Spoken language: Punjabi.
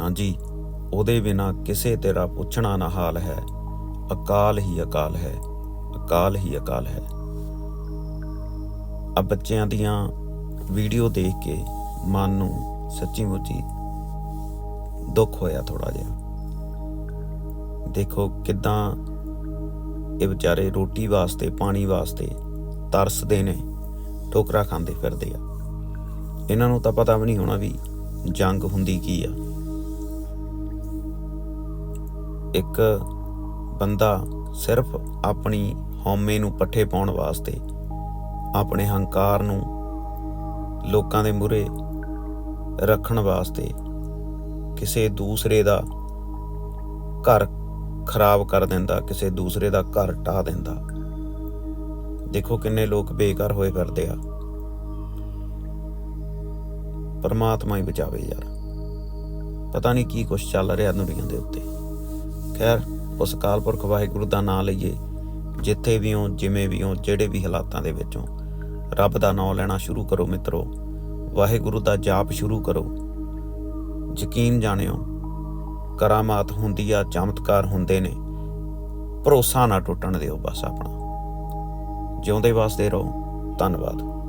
ਹਾਂਜੀ, ਉਹਦੇ ਬਿਨਾ ਕਿਸੇ ਤੇਰਾ ਪੁੱਛਣਾ ਨਾ ਹਾਲ ਹੈ। ਅਕਾਲ ਹੀ ਅਕਾਲ ਹੈ, ਅਕਾਲ ਹੀ ਅਕਾਲ ਹੈ। ਆ ਬੱਚਿਆਂ ਦੀਆਂ ਵੀਡੀਓ ਦੇਖ ਕੇ ਮਨ ਨੂੰ ਸੱਚੀ ਮੁੱਚੀ ਦੁੱਖ ਹੋਇਆ ਥੋੜਾ ਜਿਹਾ। ਦੇਖੋ ਕਿਦਾਂ ਇਹ ਵਿਚਾਰੇ ਰੋਟੀ ਵਾਸਤੇ, ਪਾਣੀ ਵਾਸਤੇ ਤਰਸਦੇ ਨੇ, ਠੋਕਰਾ ਖਾਂਦੇ ਫਿਰਦੇ ਆ। ਇਹਨਾਂ ਨੂੰ ਤਾਂ ਪਤਾ ਵੀ ਨਹੀਂ ਹੋਣਾ ਵੀ ਜੰਗ ਹੁੰਦੀ ਕੀ ਆ। ਇੱਕ ਬੰਦਾ ਸਿਰਫ ਆਪਣੀ ਹਉਮੈ ਨੂੰ ਪੱਠੇ ਪਾਉਣ ਵਾਸਤੇ ਆਪਣੇ ਹੰਕਾਰ ਨੂੰ ਲੋਕਾਂ ਦੇ ਮੂਹਰੇ ਰੱਖਣ ਵਾਸਤੇ ਕਿਸੇ ਦੂਸਰੇ ਦਾ ਘਰ ਖਰਾਬ ਕਰ ਦਿੰਦਾ, ਕਿਸੇ ਦੂਸਰੇ ਦਾ ਘਰ ਢਾ ਦਿੰਦਾ। ਦੇਖੋ ਕਿੰਨੇ ਲੋਕ ਬੇਕਾਰ ਹੋਏ ਫਿਰਦੇ ਆ। ਪਰਮਾਤਮਾ ਹੀ ਬਚਾਵੇ ਯਾਰ। ਪਤਾ ਨਹੀਂ ਕੀ ਕੁਛ ਚੱਲ ਰਿਹਾ ਦੁਨੀਆ ਦੇ ਉੱਤੇ। ਖੈਰ, ਉਸ ਕਾਲਪੁਰਖ ਵਾਹਿਗੁਰੂ ਦਾ ਨਾਮ ਲਈਏ, ਜਿੱਥੇ ਵੀ ਹੋ, ਜਿਵੇਂ ਵੀ ਹੋ, ਜਿਹੜੇ ਵੀ ਹਾਲਾਤਾਂ ਦੇ ਵਿੱਚੋਂ ਰੱਬ ਦਾ ਨਾਮ ਲੈਣਾ ਸ਼ੁਰੂ ਕਰੋ ਮਿੱਤਰੋ, ਵਾਹਿਗੁਰੂ ਦਾ ਜਾਪ ਸ਼ੁਰੂ ਕਰੋ। ਯਕੀਨ ਜਾਣਿਓ, ਕਰਾਮਾਤ ਹੁੰਦੀ ਆ, ਚਮਤਕਾਰ ਹੁੰਦੇ ਨੇ, ਭਰੋਸਾ ਨਾ ਟੁੱਟਣ ਦਿਓ ਬਸ ਆਪਣਾ। ਜਿਉਂਦੇ ਵਾਸਤੇ ਰਹੋ, ਧੰਨਵਾਦ।